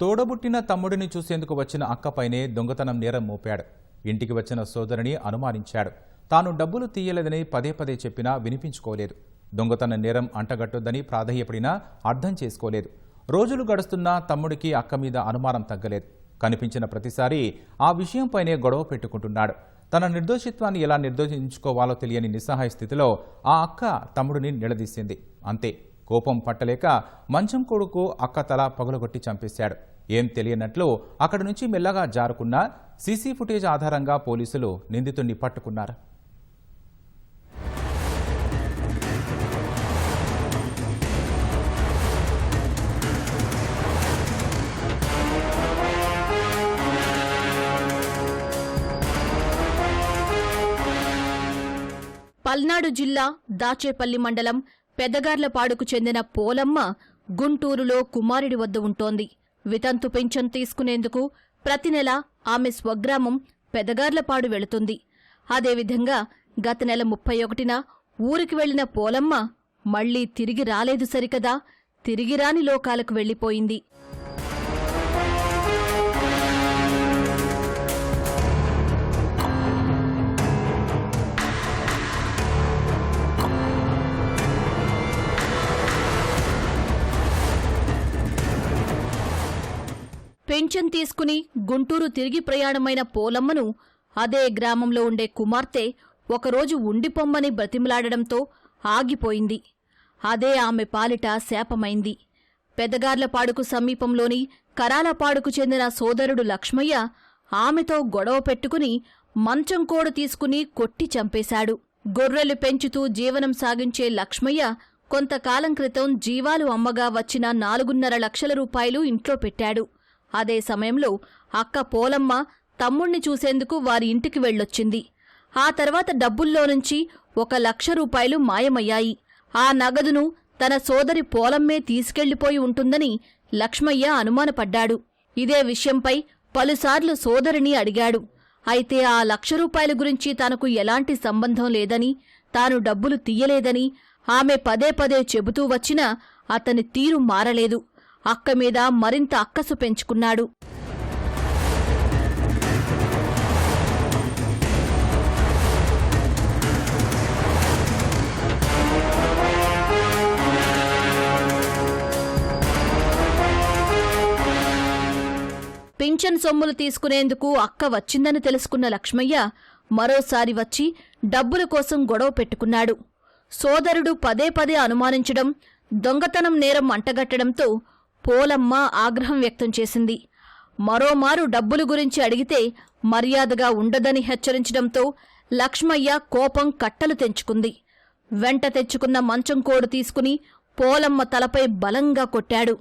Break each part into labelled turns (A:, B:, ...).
A: తోడబుట్టిన తమ్ముడిని చూసేందుకు వచ్చిన అక్కపైనే దొంగతనం నేరం మోపాడు. ఇంటికి వచ్చిన సోదరిని అనుమానించాడు. తాను డబ్బులు తీయలేదని పదే పదే చెప్పినా వినిపించుకోలేదు. దొంగతన నేరం అంటగట్టొద్దని ప్రాధాయపడినా అర్థం చేసుకోలేదు. రోజులు గడుస్తున్నా తమ్ముడికి అక్క మీద అనుమానం తగ్గలేదు. కనిపించిన ప్రతిసారి ఆ విషయంపైనే గొడవ పెట్టుకుంటున్నాడు. తన నిర్దోషిత్వాన్ని ఎలా నిర్దోషించుకోవాలో తెలియని నిస్సహాయ స్థితిలో ఆ అక్క తమ్ముడిని నిలదీసింది. అంతే. కోపం పట్టలేక మంచం కొడుకు అక్క తల పగులగొట్టి చంపేశాడు. ఏం తెలియనట్లు అక్కడి నుంచి మెల్లగా జారుకున్న సీసీ ఫుటేజ్ ఆధారంగా పోలీసులు నిందితుడిని పట్టుకున్నారు.
B: పల్నాడు జిల్లా దాచేపల్లి మండలం పెదగార్లపాడుకు చెందిన పోలమ్మ గుంటూరులో కుమారుడి వద్ద ఉంటోంది. వితంతు పింఛన్ తీసుకునేందుకు ప్రతి నెల ఆమె స్వగ్రామం పెదగార్లపాడు వెళుతుంది. అదేవిధంగా గత నెల ముప్పై ఒకటిన ఊరికి వెళ్ళిన పోలమ్మ మళ్ళీ తిరిగి రాలేదు సరికదా తిరిగిరాని లోకాలకు వెళ్ళిపోయింది పెన్షన్ తీసుకుని గుంటూరు తిరిగి ప్రయాణమైన పోలమ్మను అదే గ్రామంలో ఉండే కుమార్తె ఒకరోజు ఉండిపొమ్మని బ్రతిమలాడడంతో ఆగిపోయింది. అదే ఆమె పాలిట శాపమైంది. పెదగార్లపాడుకు సమీపంలోని కరాలపాడుకు చెందిన సోదరుడు లక్ష్మయ్య ఆమెతో గొడవ పెట్టుకుని మంచం కోడు తీసుకుని కొట్టి చంపేశాడు. గొర్రెలు పెంచుతూ జీవనం సాగించే లక్ష్మయ్య కొంతకాలం క్రితం జీవాలు అమ్మగా వచ్చిన నాలుగున్నర లక్షల రూపాయలు ఇంట్లో పెట్టాడు. అదే సమయంలో అక్క పోలమ్మ తమ్ముణ్ణి చూసేందుకు వారి ఇంటికి వెళ్ళొచ్చింది. ఆ తర్వాత డబ్బుల్లో నుంచి ఒక లక్ష రూపాయలు మాయమయ్యాయి. ఆ నగదును తన సోదరి పోలమ్మే తీసుకెళ్ళిపోయి ఉంటుందని లక్ష్మయ్య అనుమానపడ్డాడు. ఇదే విషయంపై పలుసార్లు సోదరిని అడిగాడు. అయితే ఆ లక్ష రూపాయల గురించి తనకు ఎలాంటి సంబంధం లేదని తాను డబ్బులు తీయలేదని ఆమె పదే పదే చెబుతూ వచ్చినా అతని తీరు మారలేదు. అక్క మీద మరింత అక్కసు పెంచుకున్నాడు. పింఛన్ సొమ్ములు తీసుకునేందుకు అక్క వచ్చిందని తెలుసుకున్న లక్ష్మయ్య మరోసారి వచ్చి డబ్బుల కోసం గొడవ పెట్టుకున్నాడు. సోదరుడు పదే పదే అనుమానించడం దొంగతనం నేరం అంటగట్టడంతో పోలమ్మ ఆగ్రహం వ్యక్తం చేసింది. మరోమారు డబ్బులు గురించి అడిగితే మర్యాదగా ఉండదని హెచ్చరించడంతో లక్ష్మయ్య కోపం కట్టలు తెంచుకుంది. వెంట తెచ్చుకున్న మంచం కోడు తీసుకుని పోలమ్మ తలపై బలంగా కొట్టాడు.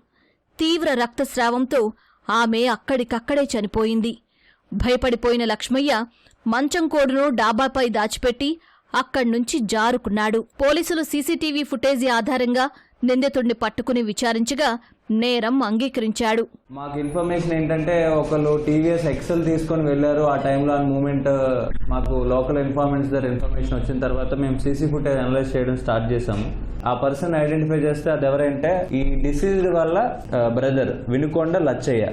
B: తీవ్ర రక్తస్రావంతో ఆమె అక్కడికక్కడే చనిపోయింది. భయపడిపోయిన లక్ష్మయ్య మంచం కోడును డాబాపై దాచిపెట్టి అక్కడ్నుంచి జారుకున్నాడు. పోలీసులు సీసీటీవీ ఫుటేజీ ఆధారంగా నిందితుడిని పట్టుకుని విచారించగా నేరం అంగీకరించాడు.
C: మాకు ఇన్ఫర్మేషన్ ఏంటంటే ఒకళ్ళు టీవీఎస్ ఎక్సెల్ తీసుకొని వెళ్ళారు. ఆ టైంలో ఆ మూమెంట్ మాకు లోకల్ ఇన్ఫార్మెంట్స్ దగ్గర ఇన్ఫర్మేషన్ వచ్చిన తర్వాత మేము సీసీ ఫుటేజ్ అనలైజ్ చేయడం స్టార్ట్ చేసాము ఆ పర్సన్ ఐడెంటిఫై చేస్తే అది ఎవరంటే ఈ డిసీజ్ వల్ల బ్రదర్ వినుకొండ లచ్చయ్య.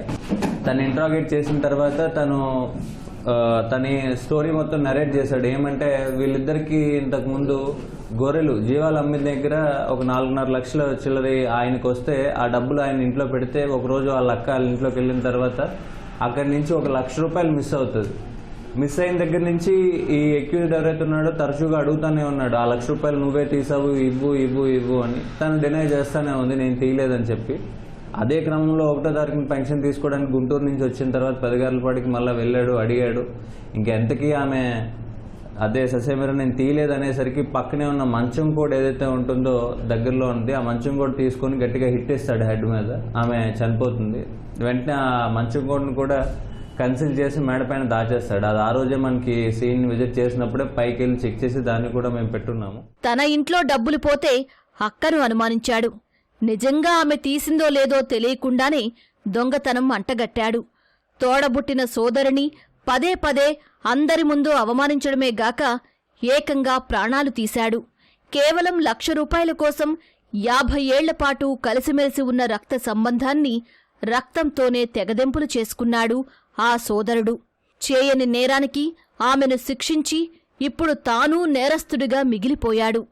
C: తను ఇంట్రాగేట్ చేసిన తర్వాత తను తని స్టోరీ మొత్తం నరేట్ చేశాడు. ఏమంటే వీళ్ళిద్దరికి ఇంతకు ముందు గొర్రెలు జీవాలు అమ్మిన దగ్గర ఒక నాలుగున్నర లక్షల చిల్లరి ఆయనకు వస్తే ఆ డబ్బులు ఆయన ఇంట్లో పెడితే ఒకరోజు వాళ్ళ అక్క వాళ్ళ ఇంట్లోకి వెళ్ళిన తర్వాత అక్కడి నుంచి ఒక లక్ష రూపాయలు మిస్ అవుతుంది. మిస్ అయిన దగ్గర నుంచి ఈ ఎక్యూజ్డ్ ఎవరైతే ఉన్నాడో తరచుగా అడుగుతానే ఉన్నాడు. ఆ లక్ష రూపాయలు నువ్వే తీసావు ఇవ్వు ఇవ్వు ఇవ్వు అని. తను డినై చేస్తానే ఉంది నేను తీయలేదని చెప్పి. అదే క్రమంలో ఒకటో తారీఖున పెన్షన్ తీసుకోవడానికి గుంటూరు నుంచి వచ్చిన తర్వాత పెదగారులపాడికి మళ్ళీ వెళ్ళాడు అడిగాడు. ఇంకెంతకీ ఆమె అదే ససేమిర నేను తీయలేదు అనేసరికి పక్కనే ఉన్న మంచం కూడా ఏదైతే ఉంటుందో దగ్గరలో ఉంది ఆ మంచం కూడా తీసుకొని గట్టిగా హిట్ ఇస్తాడు హెడ్ మీద. ఆమె చనిపోతుంది. వెంటనే ఆ మంచం కోడ్ని కూడా కన్సిల్ చేసి మేడ పైన దాచేస్తాడు. అది ఆ రోజే మనకి సీన్ విజిట్ చేసినప్పుడే పైకి వెళ్ళి చెక్ చేసి దాన్ని కూడా మేము పెట్టున్నాము.
B: తన ఇంట్లో డబ్బులు పోతే అక్కను అనుమానించాడు. నిజంగా ఆమె తీసిందో లేదో తెలియకుండానే దొంగతనం అంటగట్టాడు. తోడబుట్టిన సోదరిని పదే పదే అందరి ముందు అవమానించడమే గాక ఏకంగా ప్రాణాలు తీశాడు. కేవలం లక్ష రూపాయల కోసం యాభై ఏళ్ళపాటు కలిసిమెలిసి ఉన్న రక్త సంబంధాన్ని రక్తంతోనే తెగదెంపులు చేసుకున్నాడు ఆ సోదరుడు. చేయని నేరానికి ఆమెను శిక్షించి ఇప్పుడు తానూ నేరస్తుడిగా మిగిలిపోయాడు.